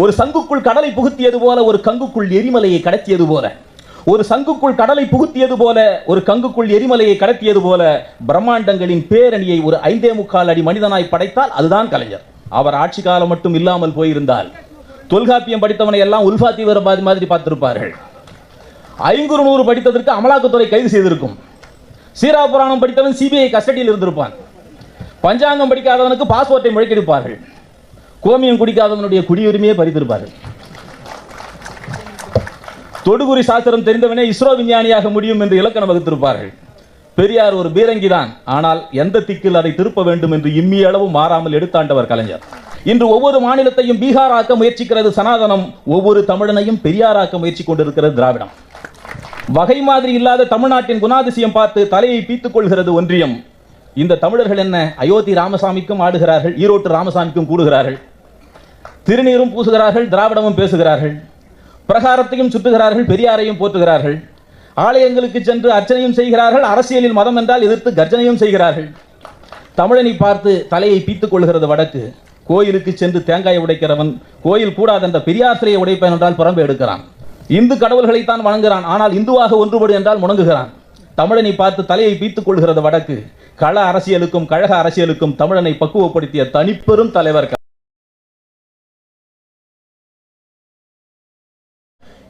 ஒரு சங்குக்குள் கடலை புகுத்தியது போல ஒரு கங்குக்குள் எரிமலையை கடத்தியது போல. ஒரு சங்குக்குள் கடலை புகுத்தியது போல ஒரு கங்குக்குள் எரிமலையை கடத்தியது போல பிரம்மாண்டங்களின் பேரணியை ஒரு ஐந்தே முக்கால் அடி மனிதனாய் படைத்தால் அதுதான் கலைஞர். அவர் ஆட்சி காலம் மட்டும் இல்லாமல் போயிருந்தால். தொல்காப்பியம் படித்தவனை எல்லாம் உல்ஃபா தீவிரவாதி மாதிரி பார்த்திருப்பார்கள். ஐங்குறு நூறு படித்ததற்கு அமலாக்கத்துறை கைது செய்திருக்கும். சீரா புராணம் படித்தவன் சிபிஐ கஸ்டடியில் இருந்திருப்பான். பஞ்சாங்கம் படிக்காதவனுக்கு பாஸ்போர்ட்டை முழக்கெடுப்பார்கள். கோமியம் குடிக்காதவனுடைய குடியுரிமையை பறித்திருப்பார். தொடுகுறி சாஸ்திரம் தெரிந்தவனே இஸ்ரோ விஞ்ஞானியாக முடியும் என்று இலக்கணம் வகுத்திருப்பார்கள். பெரியார் ஒரு பீரங்கிதான். ஆனால் எந்த திக்கில் அதை திருப்ப வேண்டும் என்று இம்மி அளவு மாறாமல் எடுத்தாண்டவர் கலைஞர். இன்று ஒவ்வொரு மாநிலத்தையும் பீகாராக்க முயற்சிக்கிறது சனாதனம். ஒவ்வொரு தமிழனையும் பெரியாராக்க முயற்சி கொண்டிருக்கிறது திராவிடம். வகை மாதிரி இல்லாத தமிழ்நாட்டின் குணாதிசயம் பார்த்து தலையை பீத்துக் கொள்கிறது ஒன்றியம். இந்த தமிழர்கள் என்ன? அயோத்தி ராமசாமிக்கும் ஆடுகிறார்கள் ஈரோட்டு ராமசாமிக்கும் கூடுகிறார்கள். திருநீரும் பூசுகிறார்கள் திராவிடமும் பேசுகிறார்கள். பிரகாரத்தையும் சுற்றுகிறார்கள் பெரியாரையும் போற்றுகிறார்கள். ஆலயங்களுக்கு சென்று அர்ச்சனையும் செய்கிறார்கள் அரசியலில் மதம் என்றால் எதிர்த்து கர்ஜனையும் செய்கிறார்கள். தமிழனை பார்த்து தலையை பீத்துக் கொள்கிறது வடக்கு. கோயிலுக்கு சென்று தேங்காய் உடைக்கிறவன் கோயில் கூடாதென்ற பெரியார் சிலையை உடைப்பேன் என்றால் புறம்பு எடுக்கிறான். இந்து கடவுள்களைத்தான் வணங்குகிறான் ஆனால் இந்துவாக ஒன்றுபடு என்றால் முணங்குகிறான். தமிழனை பார்த்து தலையை பீத்துக் கொள்கிறது வடக்கு. கள அரசியலுக்கும் கழக அரசியலுக்கும் தமிழனை பக்குவப்படுத்திய தனிப்பெரும் தலைவர்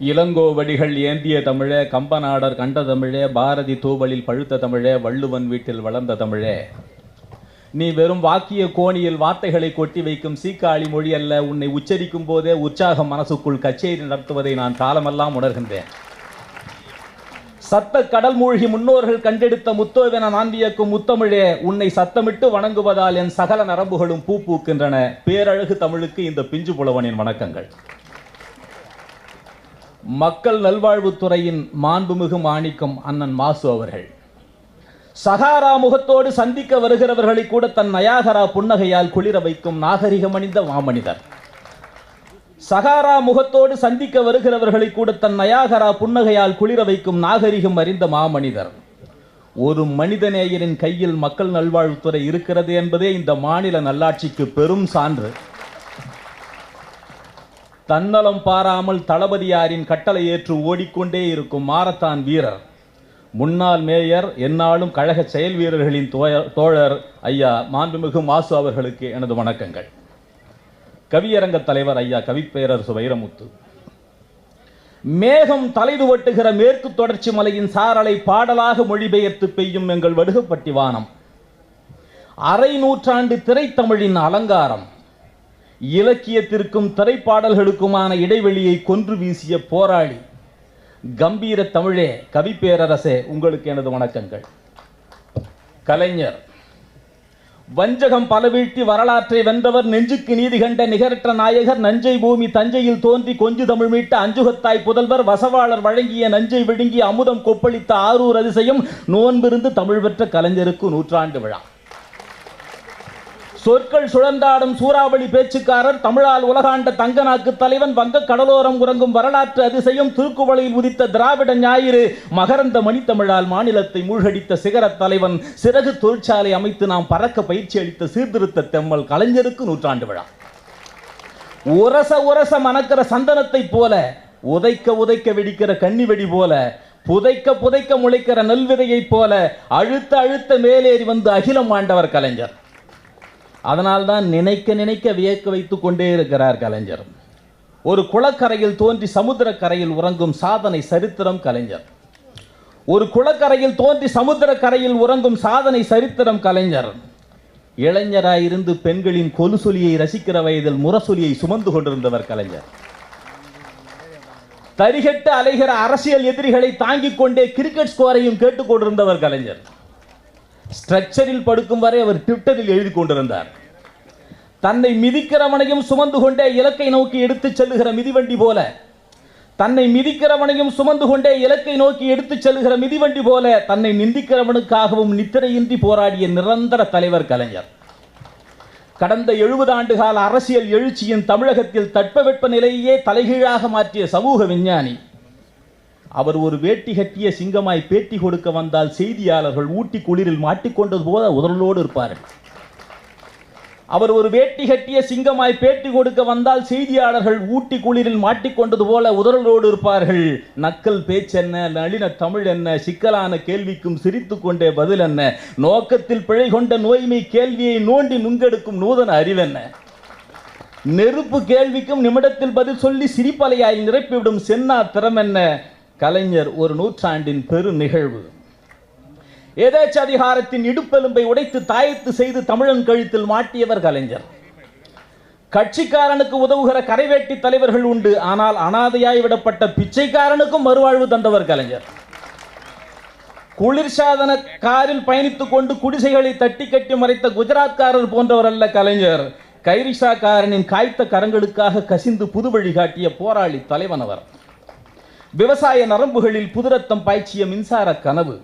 இளங்கோவடிகள் ஏந்திய தமிழே கம்பநாடர் கண்ட தமிழே பாரதி தூவலில் பழுத்த தமிழே வள்ளுவன் வீட்டில் வளர்ந்த தமிழே. நீ வெறும் வாக்கிய கோணியில் வார்த்தைகளை கொட்டி வைக்கும் சீக்காளி மொழி அல்ல உன்னை உச்சரிக்கும் போதே உற்சாகம் மனசுக்குள் கச்சேரி நடத்துவதை நான் காலமெல்லாம் உணர்கின்றேன். சத்த கடல் மூழ்கி முன்னோர்கள் கண்டெடுத்த முத்தோவென நான் வியக்கும் முத்தமிழே உன்னை சத்தமிட்டு வணங்குவதால் என் சகல நரம்புகளும் பூ பூக்கின்றன. பேரழகு தமிழுக்கு இந்த பிஞ்சு புலவனின் வணக்கங்கள். மக்கள் நல்வாழ்வுத்துறையின் மாண்புமிகு மாணிக்கம் அண்ணன் மாசு அவர்கள். சகாரா முகத்தோடு சந்திக்க வருகிறவர்களை கூட தன் நயாகரா புன்னகையால் குளிர வைக்கும் நாகரிகம் அணிந்த மாமனிதர். சகாரா முகத்தோடு சந்திக்க வருகிறவர்களை கூட தன் நயாகரா புன்னகையால் குளிர வைக்கும் நாகரிகம் அறிந்த மாமனிதர். ஒரு மனிதநேயரின் கையில் மக்கள் நல்வாழ்வுத்துறை இருக்கிறது என்பதே இந்த மாநில நல்லாட்சிக்கு பெரும் சான்று. தன்னலம் பாராமல் தளபதியாரின் கட்டளை ஏற்று ஓடிக்கொண்டே இருக்கும் மாரத்தான் வீரர். முன்னாள் மேயர் எந்நாளும் கழக செயல் வீரர்களின் தோழர் ஐயா மாண்புமிகு மாசு அவர்களுக்கு எனது வணக்கங்கள். கவியரங்க தலைவர் ஐயா கவிப்பேரரசு வைரமுத்து மேகம் தலைதுவட்டுகிற மேற்கு தொடர்ச்சி மலையின் சாரலை பாடலாக மொழிபெயர்த்து பெய்யும் எங்கள் வடுகப்பட்டி வானம். அரை நூற்றாண்டு திரைத்தமிழின் அலங்காரம். இலக்கியத்திற்கும் திரைப்பாடல்களுக்குமான இடைவெளியை கொன்று வீசிய போராளி. கம்பீர தமிழே கவிப்பேரரசே உங்களுக்கு எனது வணக்கங்கள். கலைஞர். வஞ்சகம் பலவீழ்த்தி வரலாற்றை வென்றவர் நெஞ்சுக்கு நீதி கண்ட நிகரற்ற நாயகர் நஞ்சை பூமி தஞ்சையில் தோன்றி கொஞ்சு தமிழ் மீட்ட அஞ்சுகத்தாய் புதல்வர் வசவாளர் வழங்கிய நஞ்சை விழுங்கி அமுதம் கொப்பளித்த ஆரூர் அதிசயம் நோன்பிருந்து தமிழ் பெற்ற கலைஞருக்கு நூற்றாண்டு விழா. சொற்கள் சுழன்றாடும் சூறாவளி பேச்சுக்காரர் தமிழால் உலகாண்ட தங்கநாக்கு தலைவன் வங்க கடலோரம் உறங்கும் வரலாற்று அதிசயம் திருக்குவளையில் உதித்த திராவிட ஞாயிறு மகரந்த மணித்தமிழால் மாநிலத்தை மூழ்கடித்த சிகரத் தலைவன் சிறகு தொழிற்சாலை அமைத்து நாம் பறக்க பயிற்சி அளித்த சீர்திருத்த தெம்மல் கலைஞருக்கு நூற்றாண்டு விழா. உரச உரச மணக்கிற சந்தனத்தைப் போல உதைக்க உதைக்க வெடிக்கிற கன்னி வெடி போல புதைக்க புதைக்க முளைக்கிற நெல் விதையைப் போல அழுத்த அழுத்த மேலேறி வந்து அகிலம் ஆண்டவர் கலைஞர். அதனால்தான் நினைக்க நினைக்க வியக்க வைத்துக் கொண்டே இருக்கிறார் கலைஞர். ஒரு குளக்கரையில் தோன்றி சமுத்திரக்கரையில் உறங்கும் சாதனை சரித்திரம் கலைஞர். ஒரு குளக்கரையில் தோன்றி சமுத்திரக்கரையில் உறங்கும் சாதனை சரித்திரம் கலைஞர். இளைஞராயிருந்து பெண்களின் கொலுசொலியை ரசிக்கிற வயதில் முரசொலியை சுமந்து கொண்டிருந்தவர் கலைஞர். தரிகட்டு அலைகிற அரசியல் எதிரிகளை தாங்கிக் கொண்டே கிரிக்கெட் ஸ்கோரையும் கேட்டுக் கொண்டிருந்தவர் கலைஞர். ஸ்ட்ரக்சரில் படுக்கும் வரை அவர் ட்விட்டரில் எழுதி கொண்டிருந்தார். தன்னை மிதிக்கிறவனையும் சுமந்து கொண்டே இலக்கை நோக்கி எடுத்துச் செல்லுகிற மிதிவண்டி போல தன்னை மிதிக்கிறவனையும் சுமந்து கொண்டே இலக்கை நோக்கி எடுத்துச் செல்லுகிற மிதிவண்டி போல தன்னை நிந்திக்கிறவனுக்காகவும் நித்திரையின்றி போராடிய நிரந்தர தலைவர் கலைஞர். கடந்த எழுபது ஆண்டு கால அரசியல் எழுச்சியின் தமிழகத்தில் தட்பவெட்ப நிலையே தலைகீழாக மாற்றிய சமூக விஞ்ஞானி அவர் ஒரு வேட்டி கட்டிய சிங்கமாய் பேட்டி கொடுக்க வந்தால் செய்தியாளர்கள் ஊட்டி குளிரில் மாட்டிக்கொண்டது போல உதலோடு இருப்பார்கள். அவர் ஒரு வேட்டி கட்டிய சிங்கமாய் பேட்டி கொடுக்க வந்தால் செய்தியாளர்கள் ஊட்டி குளிரில் மாட்டிக்கொண்டது போல உதறலோடு இருப்பார்கள். நக்கல் பேச்சென்ன நளின தமிழ் என்ன சிக்கலான கேள்விக்கும் சிரித்து கொண்டே பதில் என்ன நோக்கத்தில் பிழை கொண்ட நோய்மை கேள்வியை நோண்டி நுங்கெடுக்கும் நூதன அறிவென்ன நெருப்பு கேள்விக்கும் நிமிடத்தில் பதில் சொல்லி சிரிப்பலையாய் நிரப்பிவிடும் சென்னா திறமென்ன கலைஞர் ஒரு நூற்றாண்டின் பெரு நிகழ்வு. ஏதாச்சு அதிகாரத்தின் இடுப்பெலும்பை உடைத்து தாயத்து செய்து தமிழன் கழுத்தில் மாட்டியவர் கலைஞர். கட்சிக்காரனுக்கு உதவுகிற கரைவேட்டி தலைவர்கள் உண்டு ஆனால் அனாதையாய் விடப்பட்ட பிச்சைக்காரனுக்கும் மறுவாழ்வு தந்தவர் கலைஞர். குளிர்சாதன காரில் பயணித்துக் கொண்டு குடிசைகளை தட்டி கட்டி மறைத்த குஜராத்காரர் போன்றவர் அல்ல கலைஞர். கைரிஷாக்காரனின் காய்த்த கரங்களுக்காக கசிந்து புது வழி காட்டிய போராளி தலைவன் அவர். விவசாய நரம்புகளில் புதுரத்தம் பாய்ச்சிய மின்சார கனவு.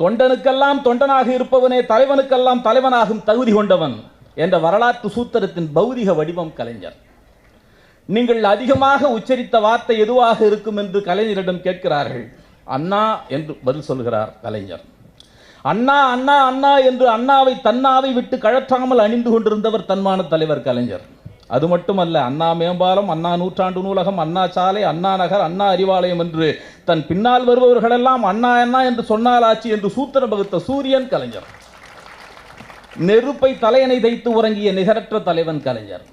தொண்டனுக்கெல்லாம் தொண்டனாக இருப்பவனே தலைவனுக்கெல்லாம் தலைவனாகும் தகுதி கொண்டவன் என்ற வரலாற்று சூத்திரத்தின் பௌதிக வடிவம் கலைஞர். நீங்கள் அதிகமாக உச்சரித்த வார்த்தை எதுவாக இருக்கும் என்று கலைஞரிடம் கேட்கிறார்கள். அண்ணா என்று பதில் சொல்கிறார் கலைஞர். அண்ணா அண்ணா அண்ணா என்று அண்ணாவை தன்னாவை விட்டு கழற்றாமல் அணிந்து கொண்டிருந்தவர் தன்மான தலைவர் கலைஞர். அது மட்டுமல்ல அண்ணா மேம்பாலம் அண்ணா நூற்றாண்டு நூலகம் அண்ணா சாலை அண்ணா நகர் அண்ணா அறிவாலயம் என்று தன் பின்னால் வருபவர்களெல்லாம் அண்ணா அண்ணா என்று சொன்னாலாச்சு என்று சூத்திரம் வகுத்த சூரியன் கலைஞர். நெருப்பை தலையணை தைத்து உறங்கிய நிகரற்ற தலைவன் கலைஞர்.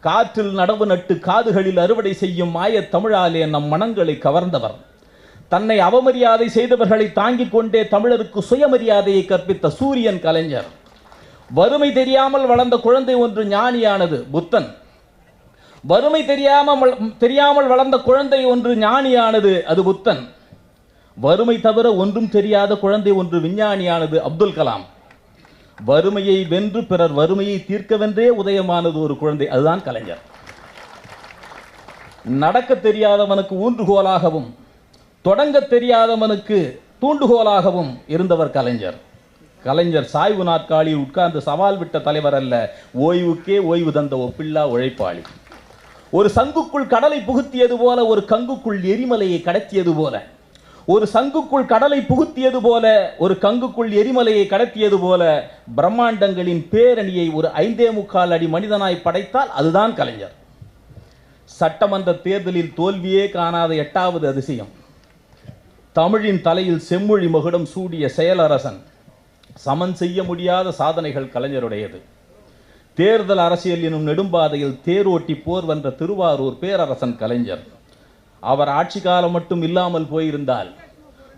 காற்றில் நடவு நட்டு காதுகளில் அறுவடை செய்யும் மாயத் தமிழாலே நம் மனங்களை கவர்ந்தவர். தன்னை அவமரியாதை செய்தவர்களை தாங்கிக் கொண்டே தமிழருக்கு சுயமரியாதையை கற்பித்த சூரியன் கலைஞர். வறுமை தெரியாமல் வளர்ந்த குழந்தை ஒன்று ஞானியானது புத்தன். வறுமை தெரியாமல் தெரியாமல் வளர்ந்த குழந்தை ஒன்று ஞானியானது அது புத்தன். வறுமை தவிர ஒன்றும் தெரியாத குழந்தை ஒன்று விஞ்ஞானியானது அப்துல் கலாம். வறுமையை வென்று பிறர் வறுமையை தீர்க்கவென்றே உதயமானது ஒரு குழந்தை அதுதான் கலைஞர். நடக்க தெரியாதவனுக்கு ஊன்றுகோலாகவும் தொடங்க தெரியாதவனுக்கு தூண்டுகோலாகவும் இருந்தவர் கலைஞர். கலைஞர் சாய்வு நாற்காலியில் உட்கார்ந்து சவால் விட்ட தலைவர் அல்ல. ஓய்வுக்கே ஓய்வு தந்த ஒப்பில்லா உழைப்பாளி. ஒரு சங்குக்குள் கடலை புகுத்தியது போல ஒரு கங்குக்குள் எரிமலையை கடத்தியது போல. ஒரு சங்குக்குள் கடலை புகுத்தியது போல ஒரு கங்குக்குள் எரிமலையை கடத்தியது போல பிரம்மாண்டங்களின் பேரணியை ஒரு ஐந்தே முக்கால் அடி மனிதனாய் படைத்தால் அதுதான் கலைஞர். சட்டமன்ற தேர்தலில் தோல்வியே காணாத எட்டாவது அதிசயம். தமிழின் தலையில் செம்மொழி மகுடம் சூடிய செயலரசன். சமன் செய்ய முடியாத சாதனைகள் கலைஞருடையது. தேர்தல் அரசியல் எனும் நெடும்பாதையில் தேரோட்டி போர் வென்ற திருவாரூர் பேரரசன் கலைஞர். அவர் ஆட்சி காலம் மட்டும் இல்லாமல் போயிருந்தால்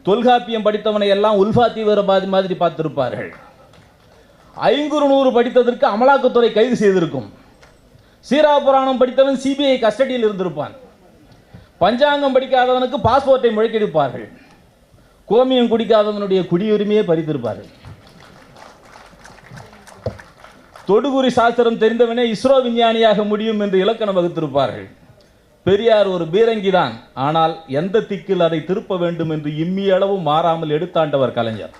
தொல்காப்பியம் படித்தவனை எல்லாம் உல்ஃபா தீவிரவாதி மாதிரி பார்த்திருப்பார்கள். ஐங்குறு நூறு படித்ததற்கு அமலாக்கத்துறை கைது செய்திருக்கும். சீரா புராணம் படித்தவன் சிபிஐ கஸ்டடியில் இருந்திருப்பான். பஞ்சாங்கம் படிக்காதவனுக்கு பாஸ்போர்ட்டை முழக்கெடுப்பார்கள் கோமியம் குடிக்காதவனுடைய குடியுரிமையை பறித்திருப்பார்கள். தொடுகுறி சாஸ்திரம் தெரிந்தவனே இஸ்ரோ விஞ்ஞானியாக முடியும் என்று இலக்கணம் வகுத்திருப்பார்கள். பெரியார் ஒரு பீரங்கி தான் ஆனால் எந்த திக்கில் அதை திருப்ப வேண்டும் என்று இம்மியளவும் மாறாமல் எடுத்தாண்டவர் கலைஞர்.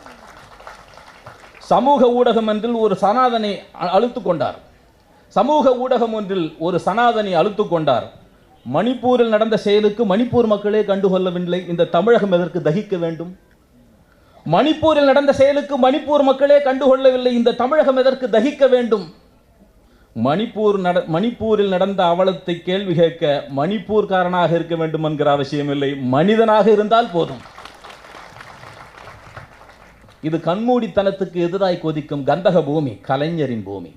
சமூக ஊடகம் ஒன்றில் ஒரு சனாதனை அழுத்து அழுத்துக் கொண்டார். சமூக ஊடகம் ஒன்றில் ஒரு சனாதனை அழுத்து கொண்டார். மணிப்பூரில் நடந்த செயலுக்கு மணிப்பூர் மக்களே கண்டுகொள்ளவில்லை. இந்த தமிழகம் எதற்கு தகிக்க வேண்டும்? மணிப்பூரில் நடந்த செயலுக்கு மணிப்பூர் மக்களே கண்டுகொள்ளவில்லை. இந்த தமிழகம் எதற்கு தகிக்க வேண்டும்? மணிப்பூர் நட மணிப்பூரில் நடந்த அவலத்தை கேள்வி கேட்க மணிப்பூர்காரனாக இருக்க வேண்டும் என்கிற அவசியமில்லை. மனிதனாக இருந்தால் போதும். இது கண்மூடித்தனத்துக்கு எதிராய் கொதிக்கும் கந்தக பூமி கலைஞரின் பூமி.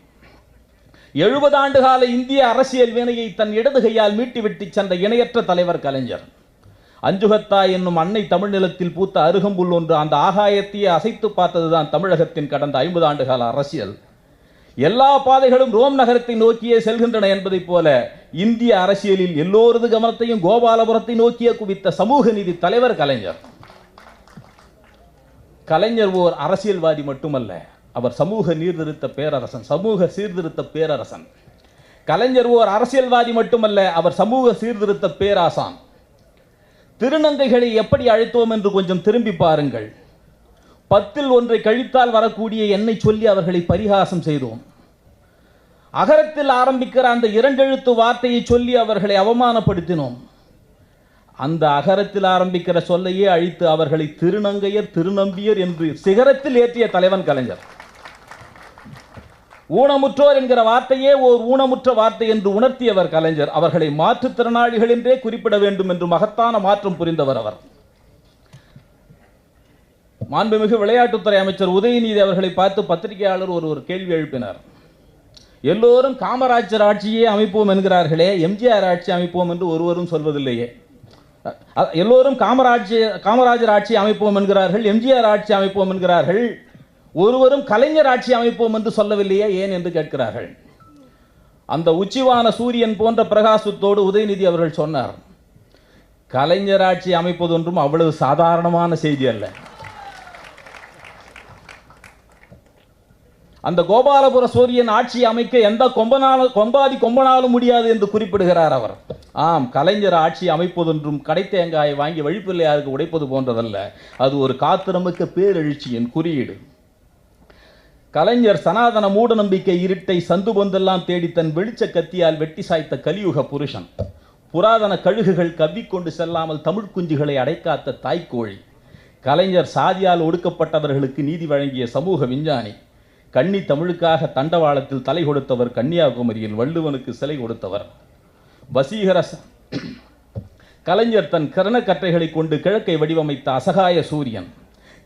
எழுபது ஆண்டு கால இந்திய அரசியல் வினையை தன் இடது கையால் மீட்டிவிட்டு சென்ற இணையற்ற தலைவர் கலைஞர். அஞ்சுகத்தா என்னும் அன்னை தமிழ் நிலத்தில் பூத்த அருகம்புல் ஒன்று அந்த ஆகாயத்தையே அசைத்து பார்த்ததுதான் தமிழகத்தின் கடந்த ஐம்பது ஆண்டு கால அரசியல். எல்லா பாதைகளும் ரோம் நகரத்தை நோக்கியே செல்கின்றன என்பதைப் போல இந்திய அரசியலில் எல்லோரது கவனத்தையும் கோபாலபுரத்தை நோக்கியே குவித்த சமூக நீதி தலைவர் கலைஞர். கலைஞர் ஓர் அரசியல்வாதி மட்டுமல்ல அவர் சமூக நீர்திருத்த பேரரசன் சமூக சீர்திருத்த பேரரசன். கலைஞர் ஓர் அரசியல்வாதி மட்டுமல்ல அவர் சமூக சீர்திருத்த பேராசான். திருநங்கைகளை எப்படி அழைத்தோம் என்று கொஞ்சம் திரும்பி பாருங்கள். பத்தில் ஒன்றை கழித்தால் வரக்கூடிய என்னை சொல்லி அவர்களை பரிகாசம் செய்தோம். அகரத்தில் ஆரம்பிக்கிற அந்த இரண்டெழுத்து வார்த்தையை சொல்லி அவர்களை அவமானப்படுத்தினோம். அந்த அகரத்தில் ஆரம்பிக்கிற சொல்லையே அழித்து அவர்களை திருநங்கையர் திருநம்பியர் என்று சிகரத்தில் ஏற்றிய தலைவன் கலைஞர். ஊனமுற்றோர் என்கிற வார்த்தையே ஓர் ஊனமுற்ற வார்த்தை என்று உணர்த்தியவர் கலைஞர். அவர்களை மாற்றுத்திறனாளிகள் என்றே குறிப்பிட வேண்டும் என்று மகத்தான மாற்றம் புரிந்தவர் அவர். மாண்புமிகு விளையாட்டுத்துறை அமைச்சர் உதயநிதி அவர்களை பார்த்து பத்திரிகையாளர் ஒரு ஒரு கேள்வி எழுப்பினார். எல்லோரும் காமராஜர் ஆட்சியே அமைப்போம் என்கிறார்களே எம்ஜிஆர் ஆட்சி அமைப்போம் என்று ஒருவரும் சொல்வதில்லையே. எல்லோரும் காமராஜ் காமராஜர் ஆட்சி அமைப்போம் என்கிறார்கள் எம்ஜிஆர் ஆட்சி அமைப்போம் என்கிறார்கள். ஒருவரும் கலைஞர் ஆட்சி அமைப்போம் என்று சொல்லவில்லையே ஏன் என்று கேட்கிறார்கள். அந்த உச்சிவான சூரியன் போன்ற பிரகாசத்தோடு உதயநிதி அவர்கள் சொன்னார் கலைஞர் ஆட்சி அமைப்பது ஒன்றும் அவ்வளவு சாதாரணமான செய்தி அல்ல. அந்த கோபாலபுர சூரியன் ஆட்சி அமைக்க எந்த கொம்பனாலும் கொம்பாதி கொம்பனாலும் முடியாது என்று குறிப்பிடுகிறார் அவர். ஆம் கலைஞர் ஆட்சி அமைப்பதொன்றும் கடைத்தேங்காயை வாங்கி வழிப்பிள்ளையாருக்கு உடைப்பது போன்றதல்ல. அது ஒரு காத்திரமிக்க பேரெழுச்சியின் குறியீடு. கலைஞர் சனாதன மூடநம்பிக்கை இருட்டை சந்து பொந்தெல்லாம் தேடி தன் வெளிச்ச கத்தியால் வெட்டி சாய்த்த கலியுக புருஷன். புராதன கழுகுகள் கவ்விக்கொண்டு செல்லாமல் தமிழ் குஞ்சுகளை அடைக்காத்த தாய்க்கோழி. கலைஞர் சாதியால் ஒடுக்கப்பட்டவர்களுக்கு நீதி வழங்கிய சமூக விஞ்ஞானி. கன்னி தமிழுக்காக தண்டவாளத்தில் தலை கொடுத்தவர் கன்னியாகுமரியில் வள்ளுவனுக்கு சிலை கொடுத்தவர். வசீகர கலைஞர் தன் கரணக்கற்றைகளை கொண்டு கிழக்கை வடிவமைத்த அசகாய சூரியன்.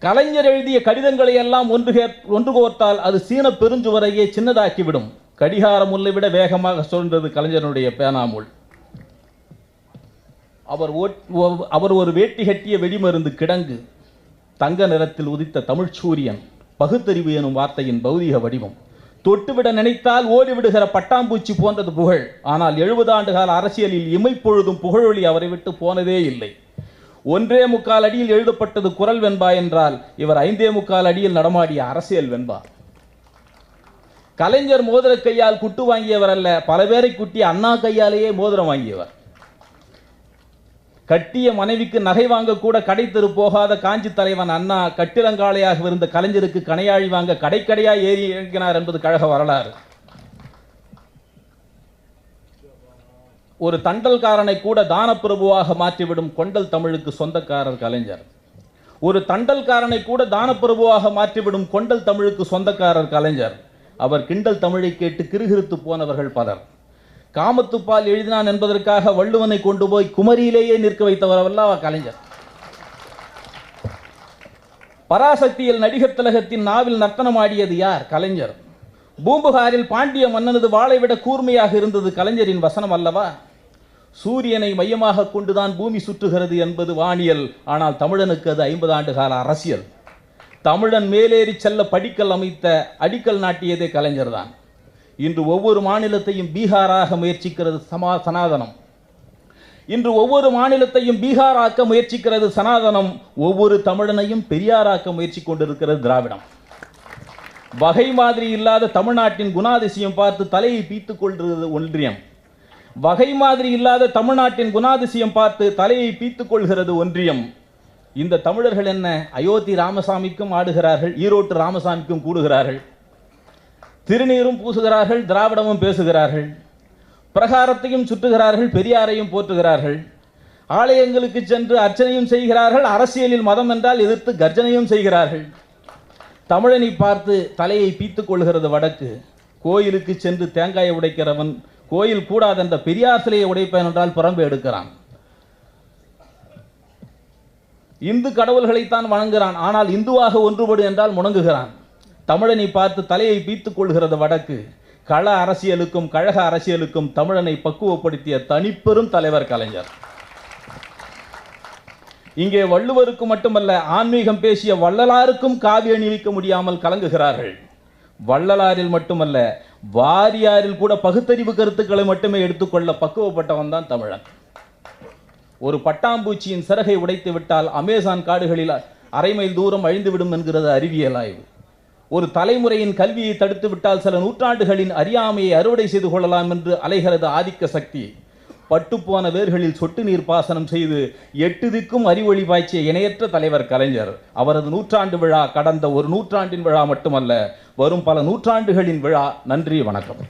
கலைஞர் எழுதிய கடிதங்களை எல்லாம் ஒன்று ஒன்று கோர்த்தால் அது சீன பெருஞ்சுவரையே சின்னதாக்கிவிடும். கடிகார முல்லை விட வேகமாக சுழன்றது கலைஞருடைய பேனாமுள் அவர் அவர் ஒரு வேட்டி கட்டிய வெடிமருந்து கிடங்கு தங்க நிறத்தில் உதித்த தமிழ்ச் சூரியன் பகுத்தறிவு எனும் வார்த்தையின் பௌதிக வடிவம். தொட்டுவிட நினைத்தால் ஓடிவிடுகிற பட்டாம்பூச்சி போன்றது புகழ். ஆனால் எழுபது ஆண்டுகால அரசியலில் இமைப்பொழுதும் புகழொளி அவரை விட்டு போனதே இல்லை. ஒன்றே முக்கால் அடியில் எழுதப்பட்டது குரல் வெண்பா என்றால் இவர் ஐந்தே முக்கால் அடியில் நடமாடிய அரசியல் வெண்பா. கலைஞர் மோதிர கையால் குட்டு வாங்கியவர் அல்ல பல பேரை குட்டி அண்ணா கையாலேயே மோதிரம் வாங்கியவர். கட்டிய மனைவிக்கு நகை வாங்க கூட கடை தெரு போகாத காஞ்சி தலைவன் அண்ணா கட்டிடங்காலையாக இருந்த கலைஞருக்கு கணையாழி வாங்க கடைக்கடையா ஏறி இறங்கினார் என்பது கழக வரலாறு. ஒரு தண்டல்காரனை கூட தானப்பிரபுவாக மாற்றிவிடும் கொண்டல் தமிழுக்கு சொந்தக்காரர் கலைஞர். ஒரு தண்டல்காரனை கூட தானப்பிரபுவாக மாற்றிவிடும் கொண்டல் தமிழுக்கு சொந்தக்காரர் கலைஞர். அவர் கிண்டல் தமிழை கேட்டு கிருகிருத்து போனவர்கள் பலர். காமத்துப்பால் எழுதினான் என்பதற்காக வள்ளுவனை கொண்டு போய் குமரியிலேயே நிற்க வைத்தவர் அல்லவா கலைஞர்? பராசக்தியில் நடிகர் திலகத்தின் நாவில் நர்த்தனமாடியது யார்? கலைஞர். பூம்புகாரில் பாண்டிய மன்னனது வாளை விட கூர்மையாக இருந்தது கலைஞரின் வசனம் அல்லவா? சூரியனை மையமாக கொண்டுதான் பூமி சுற்றுகிறது என்பது வானியல். ஆனால் தமிழனுக்கு அது ஐம்பது ஆண்டு கால அரசியல். தமிழன் மேலேறி செல்ல படிக்கல் அமைத்த அடிக்கல் நாட்டியதே கலைஞர் தான் இன்று ஒவ்வொரு மாநிலத்தையும் பீகாராக முயற்சிக்கிறது சமா சனாதனம். இன்று ஒவ்வொரு மாநிலத்தையும் பீகாராக்க முயற்சிக்கிறது சனாதனம். ஒவ்வொரு தமிழனையும் பெரியாராக்க முயற்சி கொண்டிருக்கிறது திராவிடம். வகை மாதிரி இல்லாத தமிழ்நாட்டின் குணாதிசயம் பார்த்து தலையை பீத்துக் கொள்கிறது ஒன்றியம். வகை மாதிரி இல்லாத தமிழ்நாட்டின் குணாதிசயம் பார்த்து தலையை பீத்துக் கொள்கிறது ஒன்றியம். இந்த தமிழர்கள் என்ன? அயோத்தி ராமசாமிக்கும் ஆடுகிறார்கள் ஈரோட்டு ராமசாமிக்கும் கூடுகிறார்கள். திருநீரும் பூசுகிறார்கள் திராவிடமும் பேசுகிறார்கள். பிரகாரத்தையும் சுற்றுகிறார்கள் பெரியாரையும் போற்றுகிறார்கள். ஆலயங்களுக்கு சென்று அர்ச்சனையும் செய்கிறார்கள் அரசியலில் மதம் என்றால் எதிர்த்து கர்ஜனையும் செய்கிறார்கள். தமிழனை பார்த்து தலையை பீத்துக் கொள்கிறது வடக்கு. கோயிலுக்கு சென்று தேங்காயை உடைக்கிறவன் கோயில் கூடாதென்ற பெரியார் சிலையை உடைப்பேன் என்றால் புறம்பு எடுக்கிறான். இந்து கடவுள்களைத்தான் வணங்குகிறான் ஆனால் இந்துவாக ஒன்றுபடு என்றால் முணங்குகிறான். தமிழனை பார்த்து தலையை பீத்துக் கொள்கிறது வடக்கு. கள அரசியலுக்கும் கழக அரசியலுக்கும் தமிழனை பக்குவப்படுத்திய தனிப்பெரும் தலைவர் கலைஞர். இங்கே வள்ளுவருக்கு மட்டுமல்ல ஆன்மீகம் பேசிய வள்ளலாருக்கும் காவி அணிவிக்க முடியாமல் கலங்குகிறார்கள். வள்ளலாரில் மட்டுமல்ல வாரியாரில் கூட பகுத்தறிவு கருத்துக்களை மட்டுமே எடுத்துக்கொள்ள பக்குவப்பட்டவன் தான் தமிழன். ஒரு பட்டாம்பூச்சியின் சிறகை உடைத்து விட்டால் அமேசான் காடுகளில் அரை மைல் தூரம் அழிந்துவிடும் என்கிறது அறிவியல் ஆய்வு. ஒரு தலைமுறையின் கல்வியை தடுத்து விட்டால் சில நூற்றாண்டுகளின் அறியாமையை அறுவடை செய்து கொள்ளலாம் என்று அலைகிறது ஆதிக்க சக்தி. பட்டுப்போன வேர்களில் சொட்டு நீர் பாசனம் செய்து எட்டு திக்கும் அறிவொளி பாய்ச்சிய இணையற்ற தலைவர் கலைஞர். அவரது நூற்றாண்டு விழா கடந்த ஒரு நூற்றாண்டின் விழா மட்டுமல்ல வரும் பல நூற்றாண்டுகளின் விழா. நன்றி வணக்கம்.